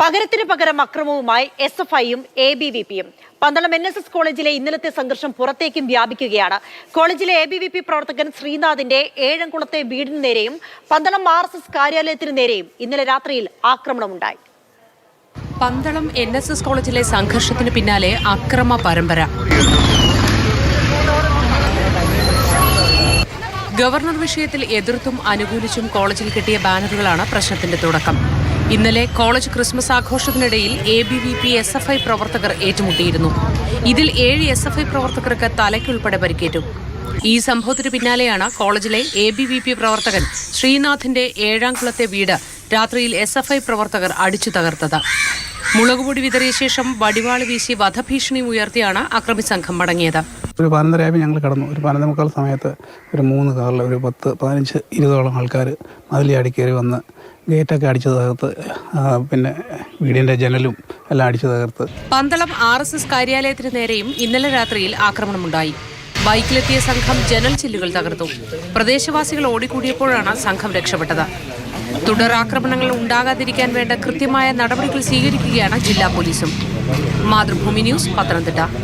പകരത്തിന് പകരം അക്രമവുമായി S F ഐയും എ ബി വി പിയും. പന്തളം എൻ എസ് എസ് കോളേജിലെ ഇന്നലത്തെ സംഘർഷം പുറത്തേക്കും വ്യാപിക്കുകയാണ്. കോളേജിലെ എ ബി വി പി പ്രവർത്തകൻ ശ്രീനാഥിന്റെ ഏഴംകുളത്തെ വീടിന് നേരെയും പന്തളം ആർ എസ് എസ് കാര്യാലയത്തിന് നേരെയും ഇന്നലെ രാത്രിയിൽ ആക്രമണമുണ്ടായി. പന്തളം എൻ എസ് എസ് കോളേജിലെ സംഘർഷത്തിന് പിന്നാലെ അക്രമ പരമ്പര. ഗവർണർ വിഷയത്തിൽ എതിർത്തും അനുകൂലിച്ചും കോളേജിൽ കിട്ടിയ ബാനറുകളാണ് പ്രശ്നത്തിന്റെ തുടക്കം. ഇന്നലെ college Christmas ആഘോഷത്തിനിടയിൽ A B V P S F I പ്രവർത്തകർ ഏറ്റുമുട്ടിയിരുന്നു. ഇതിൽ ഏഴ് എസ് എഫ് ഐ പ്രവർത്തകർക്ക് തലയ്ക്കുൾപ്പെടെ പരിക്കേറ്റു. ഈ സംഭവത്തിന് പിന്നാലെയാണ് കോളേജിലെ എ ബി വി പി പ്രവർത്തകൻ ശ്രീനാഥിന്റെ ഏഴാം ഏഴാംകുളത്തെ വീട് രാത്രിയിൽ എസ് എഫ് ഐ പ്രവർത്തകർ അടിച്ചു തകർത്തത്. മുളകുപൊടി വിതറിയ ശേഷം വടിവാൾ വീശി വധഭീഷണി ഉയർത്തിയാണ് അക്രമി സംഘം മടങ്ങിയത്. ഒരു പതിനൊന്നരയായപ്പോൾ ഞങ്ങൾ കടന്നു. ഒരു പതിനൊന്നര മുക്കാൽ സമയത്ത് ഒരു മൂന്ന് കാറിൽ ഒരു പത്ത് പതിനഞ്ച് ഇരുപതോളം ആൾക്കാർ മതിലി അടിക്കേറി വന്ന് ഗേറ്റൊക്കെ അടിച്ചു തകർത്ത് പിന്നെ വീടിന്റെ ജനലും എല്ലാം അടിച്ചു തകർത്ത്. പന്തളം ആർ എസ് എസ് കാര്യാലയത്തിന് നേരെയും ഇന്നലെ രാത്രിയിൽ ആക്രമണമുണ്ടായി. ബൈക്കിലെത്തിയ സംഘം ജനൽ ചില്ലുകൾ തകർത്തു. പ്രദേശവാസികൾ ഓടിക്കൂടിയപ്പോഴാണ് സംഘം രക്ഷപ്പെട്ടത്. തുടർ ആക്രമണങ്ങൾ ഉണ്ടാകാതിരിക്കാൻ വേണ്ട കൃത്യമായ നടപടികൾ സ്വീകരിക്കുകയാണ് ജില്ലാ പോലീസും. മാതൃഭൂമി ന്യൂസ് പത്തനംതിട്ട.